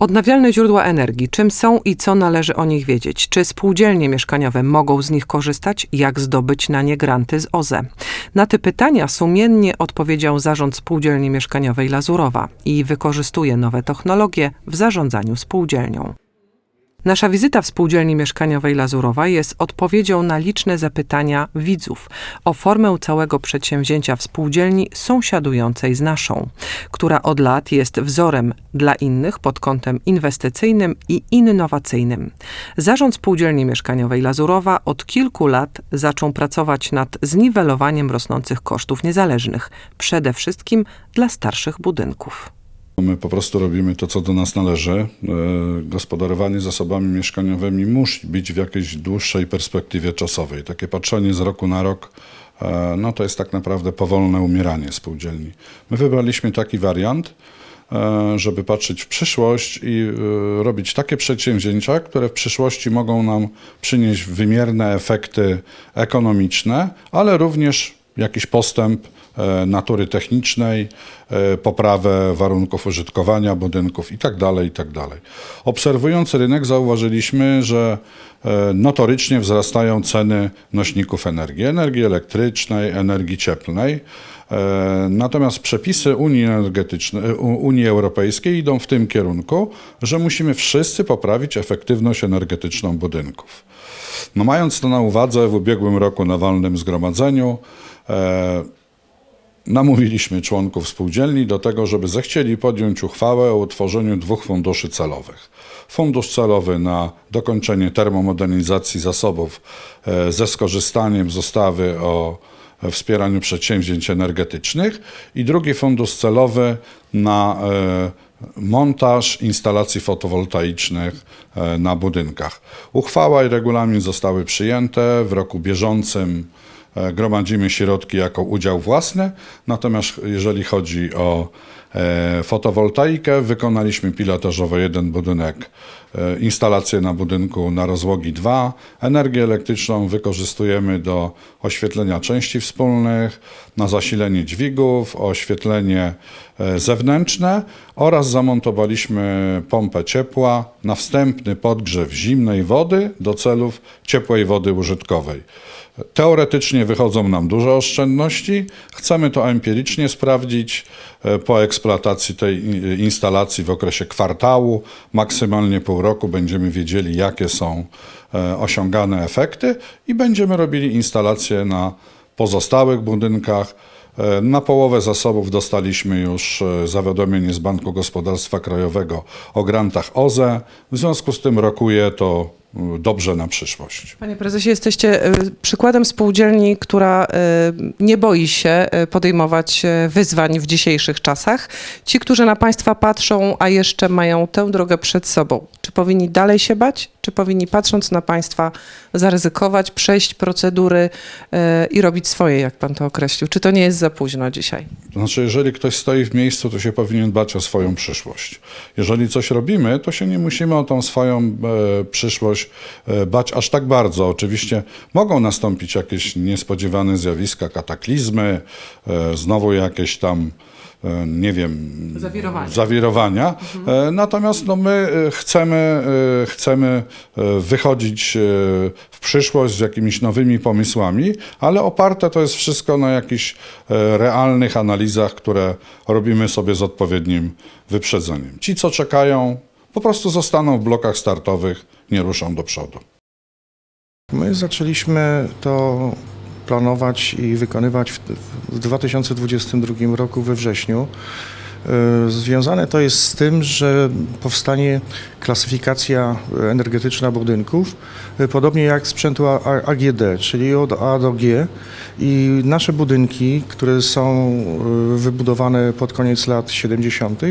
Odnawialne źródła energii. Czym są i co należy o nich wiedzieć? Czy spółdzielnie mieszkaniowe mogą z nich korzystać? Jak zdobyć na nie granty z OZE? Na te pytania sumiennie odpowiedział Zarząd Spółdzielni Mieszkaniowej Lazurowa i wykorzystuje nowe technologie w zarządzaniu spółdzielnią. Nasza wizyta w spółdzielni mieszkaniowej Lazurowa jest odpowiedzią na liczne zapytania widzów o formę całego przedsięwzięcia w spółdzielni sąsiadującej z naszą, która od lat jest wzorem dla innych pod kątem inwestycyjnym i innowacyjnym. Zarząd spółdzielni mieszkaniowej Lazurowa od kilku lat zaczął pracować nad zniwelowaniem rosnących kosztów niezależnych, przede wszystkim dla starszych budynków. My po prostu robimy to, co do nas należy. E, Gospodarowanie zasobami mieszkaniowymi musi być w jakiejś dłuższej perspektywie czasowej. Takie patrzenie z roku na rok, e, no to jest tak naprawdę powolne umieranie spółdzielni. My wybraliśmy taki wariant, e, żeby patrzeć w przyszłość i robić takie przedsięwzięcia, które w przyszłości mogą nam przynieść wymierne efekty ekonomiczne, ale również jakiś postęp natury technicznej, e, poprawę warunków użytkowania budynków itd. itd. Obserwując rynek zauważyliśmy, że e, notorycznie wzrastają ceny nośników energii, energii elektrycznej, energii cieplnej. E, Natomiast przepisy Unii, energetycznej, e, Unii Europejskiej idą w tym kierunku, że musimy wszyscy poprawić efektywność energetyczną budynków. No mając to na uwadze, w ubiegłym roku na walnym zgromadzeniu e, namówiliśmy członków spółdzielni do tego, żeby zechcieli podjąć uchwałę o utworzeniu dwóch funduszy celowych. Fundusz celowy na dokończenie termomodernizacji zasobów e, ze skorzystaniem z ustawy o wspieraniu przedsięwzięć energetycznych i drugi fundusz celowy na e, montaż instalacji fotowoltaicznych e, na budynkach. Uchwała i regulamin zostały przyjęte. W roku bieżącym gromadzimy środki jako udział własny, natomiast jeżeli chodzi o e, fotowoltaikę, wykonaliśmy pilotażowo jeden budynek, e, instalację na budynku na rozłogi 2. Energię elektryczną wykorzystujemy do oświetlenia części wspólnych, na zasilenie dźwigów, oświetlenie e, zewnętrzne oraz zamontowaliśmy pompę ciepła na wstępny podgrzew zimnej wody do celów ciepłej wody użytkowej. Teoretycznie wychodzą nam duże oszczędności. Chcemy to empirycznie sprawdzić e, po eksploatacji tej i- instalacji w okresie kwartału, maksymalnie pół roku będziemy wiedzieli, jakie są e, osiągane efekty i będziemy robili instalacje na pozostałych budynkach. E, Na połowę zasobów dostaliśmy już e, zawiadomienie z Banku Gospodarstwa Krajowego o grantach OZE. W związku z tym rokuje to e, dobrze na przyszłość. Panie prezesie, jesteście y, przykładem spółdzielni, która y, nie boi się y, podejmować y, wyzwań w dzisiejszych czasach. Ci, którzy na państwa patrzą, a jeszcze mają tę drogę przed sobą, czy powinni dalej się bać, czy powinni patrząc na państwa zaryzykować, przejść procedury y, i robić swoje, jak pan to określił? Czy to nie jest za późno dzisiaj? To znaczy, jeżeli ktoś stoi w miejscu, to się powinien dbać o swoją przyszłość. Jeżeli coś robimy, to się nie musimy o tą swoją e, przyszłość e, bać aż tak bardzo. Oczywiście mogą nastąpić jakieś niespodziewane zjawiska, kataklizmy, e, znowu jakieś tam, e, nie wiem, Zawirowania. zawirowania. E, Natomiast no, my chcemy, chcemy wychodzić w przyszłość z jakimiś nowymi pomysłami, ale oparte to jest wszystko na jakichś realnych analizach, które robimy sobie z odpowiednim wyprzedzeniem. Ci, co czekają, po prostu zostaną w blokach startowych, nie ruszą do przodu. My zaczęliśmy to planować i wykonywać w, w 2022 roku we wrześniu. Y, Związane to jest z tym, że powstanie klasyfikacja energetyczna budynków, y, podobnie jak sprzętu AGD, czyli od A do G. I nasze budynki, które są y, wybudowane pod koniec lat 70.,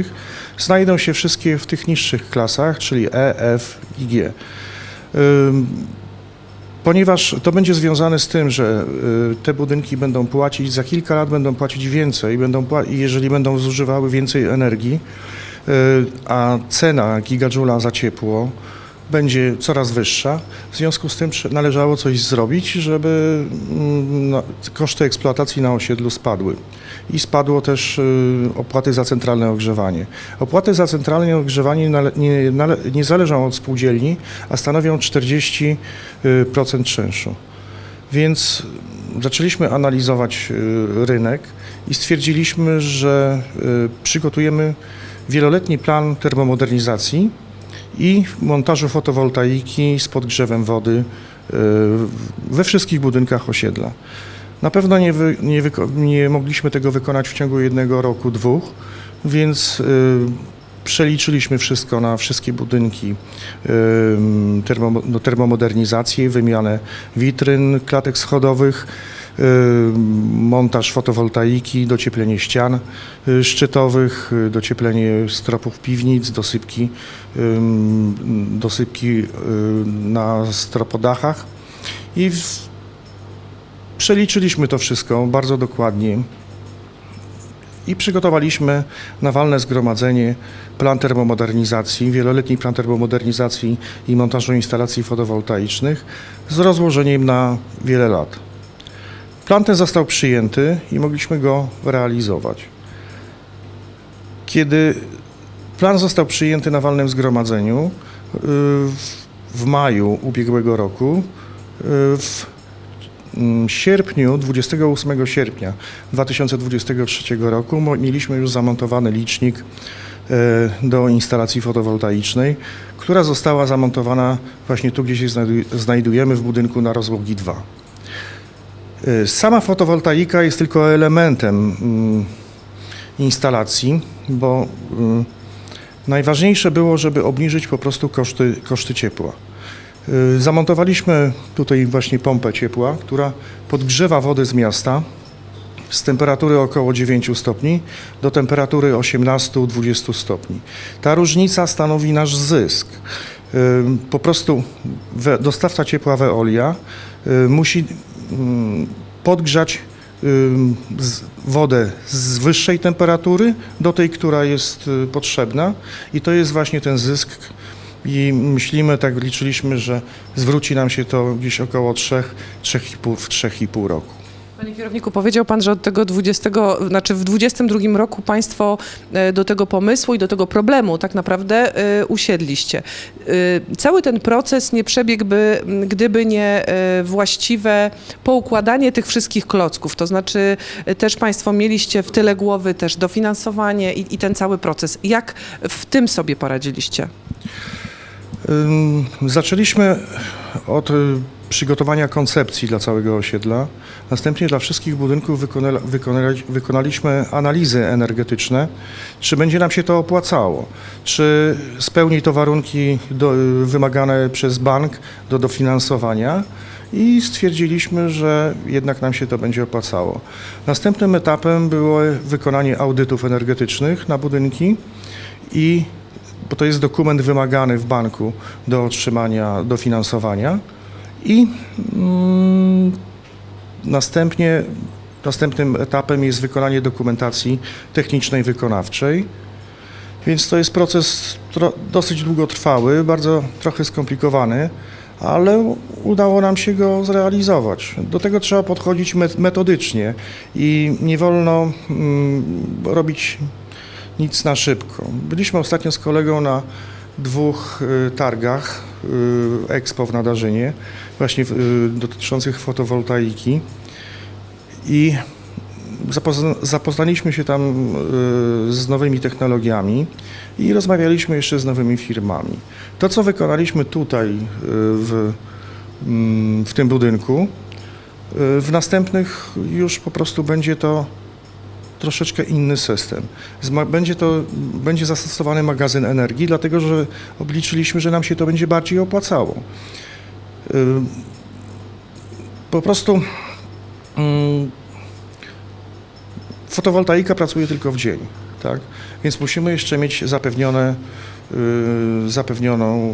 znajdą się wszystkie w tych niższych klasach, czyli E, F i G. Ponieważ to będzie związane z tym, że y, te budynki będą płacić, za kilka lat będą płacić więcej, będą pła- i jeżeli będą zużywały więcej energii, y, a cena gigadżula za ciepło będzie coraz wyższa. W związku z tym należało coś zrobić, żeby mm, no, koszty eksploatacji na osiedlu spadły. I spadło też y, opłaty za centralne ogrzewanie. Opłaty za centralne ogrzewanie nie, nie zależą od spółdzielni, a stanowią 40% czynszu. Więc zaczęliśmy analizować y, rynek i stwierdziliśmy, że y, przygotujemy wieloletni plan termomodernizacji i montażu fotowoltaiki z podgrzewem wody y, we wszystkich budynkach osiedla. Na pewno nie, wy, nie, nie mogliśmy tego wykonać w ciągu jednego roku, dwóch, więc y, przeliczyliśmy wszystko na wszystkie budynki, y, termo, no, termomodernizację, wymianę witryn, klatek schodowych, montaż fotowoltaiki, docieplenie ścian y, szczytowych, y, docieplenie stropów piwnic, dosypki, dosypki y, na stropodachach i przeliczyliśmy to wszystko bardzo dokładnie i przygotowaliśmy na walne zgromadzenie plan termomodernizacji, wieloletni plan termomodernizacji i montażu instalacji fotowoltaicznych z rozłożeniem na wiele lat. Plan ten został przyjęty i mogliśmy go realizować. Kiedy plan został przyjęty na walnym zgromadzeniu y, w- maju ubiegłego roku, y, w mm, sierpniu, 28 sierpnia 2023 roku mieliśmy już zamontowany licznik e, do instalacji fotowoltaicznej, która została zamontowana właśnie tu, gdzie się znajdu- znajdujemy, w budynku na rozłogi 2. E, Sama fotowoltaika jest tylko elementem mm, instalacji, bo mm, najważniejsze było, żeby obniżyć po prostu koszty, koszty ciepła. Y, Zamontowaliśmy tutaj właśnie pompę ciepła, która podgrzewa wodę z miasta z temperatury około 9 stopni do temperatury 18-20 stopni. Ta różnica stanowi nasz zysk. Y, Po prostu dostawca ciepła Veolia y, musi podgrzać ym, z- wodę z wyższej temperatury do tej, która jest y, potrzebna i to jest właśnie ten zysk i myślimy, tak liczyliśmy, że zwróci nam się to gdzieś około 3, 3,5 w 3,5 roku. Panie kierowniku, powiedział pan, że od tego 20, znaczy w 22 roku państwo e, do tego pomysłu i do tego problemu tak naprawdę e, usiedliście. E, Cały ten proces nie przebiegłby, gdyby nie właściwe poukładanie tych wszystkich klocków. To znaczy też państwo mieliście w tyle głowy też dofinansowanie i, i ten cały proces. Jak w tym sobie poradziliście? Zaczęliśmy od y, przygotowania koncepcji dla całego osiedla. Następnie dla wszystkich budynków wykonali, wykonali, wykonaliśmy analizy energetyczne, czy będzie nam się to opłacało, czy spełni to warunki do, wymagane przez bank do dofinansowania i stwierdziliśmy, że jednak nam się to będzie opłacało. Następnym etapem było wykonanie audytów energetycznych na budynki i bo to jest dokument wymagany w banku do otrzymania dofinansowania i mm, następnie następnym etapem jest wykonanie dokumentacji technicznej wykonawczej. Więc to jest proces dosyć długotrwały, bardzo trochę skomplikowany, ale udało nam się go zrealizować. Do tego trzeba podchodzić met- metodycznie i nie wolno mm, robić nic na szybko. Byliśmy ostatnio z kolegą na dwóch y, targach y, Expo w Nadarzynie, właśnie y, dotyczących fotowoltaiki i zapozna, zapoznaliśmy się tam z nowymi technologiami i rozmawialiśmy jeszcze z nowymi firmami. To, co wykonaliśmy tutaj w, mm, w tym budynku, w następnych już po prostu będzie to troszeczkę inny system. Będzie to będzie zastosowany magazyn energii, dlatego że obliczyliśmy, że nam się to będzie bardziej opłacało. Po prostu fotowoltaika pracuje tylko w dzień, tak? Więc musimy jeszcze mieć zapewnione, y, zapewnioną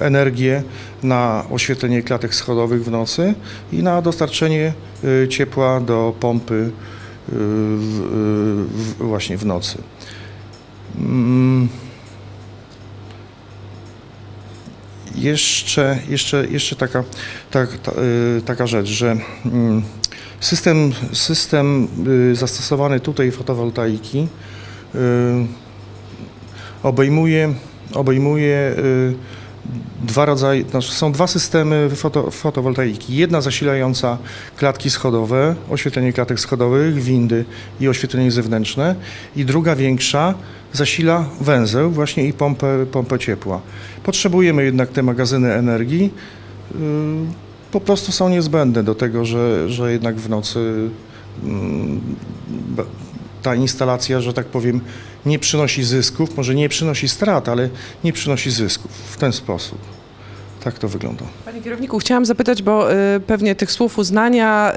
y, energię na oświetlenie klatek schodowych w nocy i na dostarczenie y, ciepła do pompy w, właśnie w nocy. Mm. Jeszcze, jeszcze, jeszcze taka, tak, ta, y, taka rzecz, że mm, system, system y, zastosowany tutaj fotowoltaiki y, obejmuje, obejmuje dwa rodzaje, znaczy są dwa systemy foto, fotowoltaiki. Jedna zasilająca klatki schodowe, oświetlenie klatek schodowych, windy i oświetlenie zewnętrzne i druga większa zasila węzeł właśnie i pompę, pompę ciepła. Potrzebujemy jednak te magazyny energii. y, Po prostu są niezbędne do tego, że, że jednak w nocy mm, ta instalacja, że tak powiem, nie przynosi zysków, może nie przynosi strat, ale nie przynosi zysków w ten sposób. Tak to wygląda. Panie kierowniku, chciałam zapytać, bo y, pewnie tych słów uznania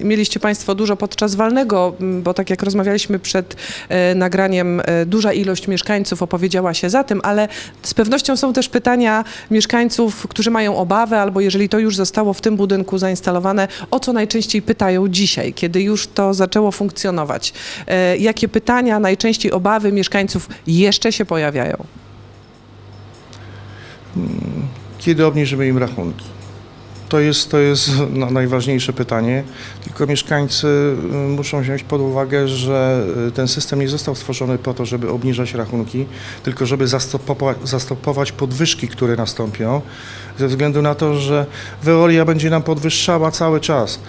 y, mieliście Państwo dużo podczas walnego, bo tak jak rozmawialiśmy przed y, nagraniem, y, duża ilość mieszkańców opowiedziała się za tym, ale z pewnością są też pytania mieszkańców, którzy mają obawy, albo jeżeli to już zostało w tym budynku zainstalowane, o co najczęściej pytają dzisiaj, kiedy już to zaczęło funkcjonować. Y, jakie pytania, najczęściej obawy mieszkańców jeszcze się pojawiają? Kiedy obniżymy im rachunki? To jest, to jest na- najważniejsze pytanie. Tylko mieszkańcy y, muszą wziąć pod uwagę, że y, ten system nie został stworzony po to, żeby obniżać rachunki, tylko żeby zastopowa- zastopować podwyżki, które nastąpią, ze względu na to, że Veolia będzie nam podwyższała cały czas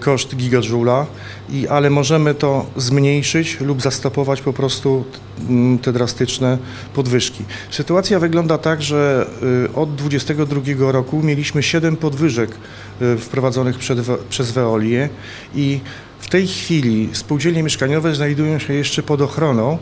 koszt gigajoula, i, ale możemy to zmniejszyć lub zastopować po prostu mm, te drastyczne podwyżki. Sytuacja wygląda tak, że y, od 2022 roku mieliśmy 7 podwyżek y, wprowadzonych przed, przez Veolię i w tej chwili spółdzielnie mieszkaniowe znajdują się jeszcze pod ochroną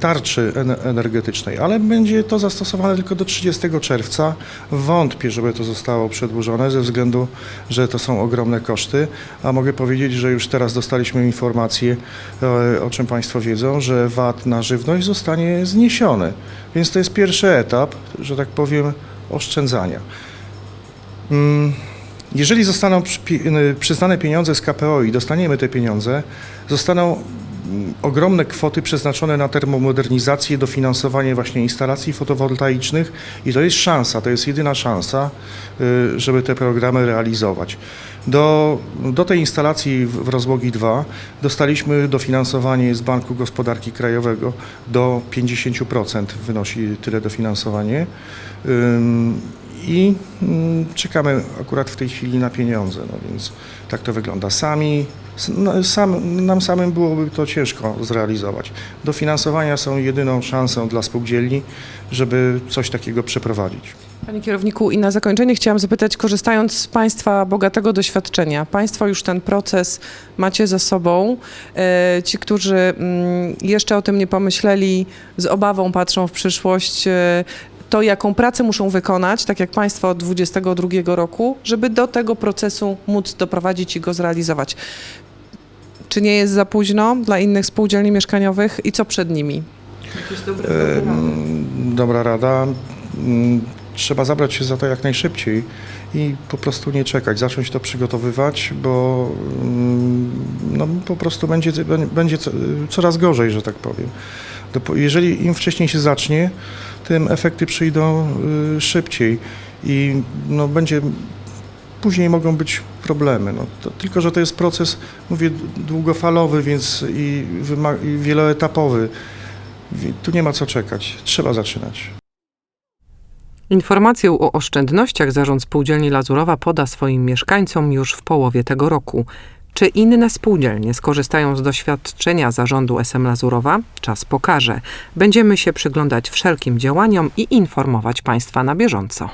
tarczy ene- energetycznej, ale będzie to zastosowane tylko do 30 czerwca. Wątpię, żeby to zostało przedłużone ze względu, że to są ogromne koszty, a mogę powiedzieć, że już teraz dostaliśmy informację, e, o czym Państwo wiedzą, że VAT na żywność zostanie zniesiony. Więc to jest pierwszy etap, że tak powiem, oszczędzania. Mm, Jeżeli zostaną y, przyznane pieniądze z KPO i dostaniemy te pieniądze, zostaną ogromne kwoty przeznaczone na termomodernizację, dofinansowanie właśnie instalacji fotowoltaicznych i to jest szansa, to jest jedyna szansa, y, żeby te programy realizować. Do, do tej instalacji w Rozłogi 2 dostaliśmy dofinansowanie z Banku Gospodarki Krajowego do 50% wynosi tyle dofinansowanie. I mm, czekamy akurat w tej chwili na pieniądze, no więc tak to wygląda. Sami, sam, nam samym byłoby to ciężko zrealizować. Dofinansowania są jedyną szansą dla spółdzielni, żeby coś takiego przeprowadzić. Panie kierowniku, i na zakończenie chciałam zapytać, korzystając z Państwa bogatego doświadczenia, Państwo już ten proces macie za sobą. E, Ci, którzy mm, jeszcze o tym nie pomyśleli, z obawą patrzą w przyszłość, e, to jaką pracę muszą wykonać, tak jak Państwo od 2022 roku, żeby do tego procesu móc doprowadzić i go zrealizować. Czy nie jest za późno dla innych spółdzielni mieszkaniowych i co przed nimi? Em, Dobra rada. Mm, Trzeba zabrać się za to jak najszybciej i po prostu nie czekać, zacząć to przygotowywać, bo mm, no, po prostu będzie, będzie co- coraz gorzej, że tak powiem. Jeżeli im wcześniej się zacznie, tym efekty przyjdą y, szybciej i no, będzie później mogą być problemy. No, to, tylko, że to jest proces, mówię, długofalowy, więc i, i wieloetapowy. Wi- Tu nie ma co czekać, trzeba zaczynać. Informację o oszczędnościach zarząd spółdzielni Lazurowa poda swoim mieszkańcom już w połowie tego roku. Czy inne spółdzielnie skorzystają z doświadczenia zarządu SM Lazurowa? Czas pokaże. Będziemy się przyglądać wszelkim działaniom i informować Państwa na bieżąco.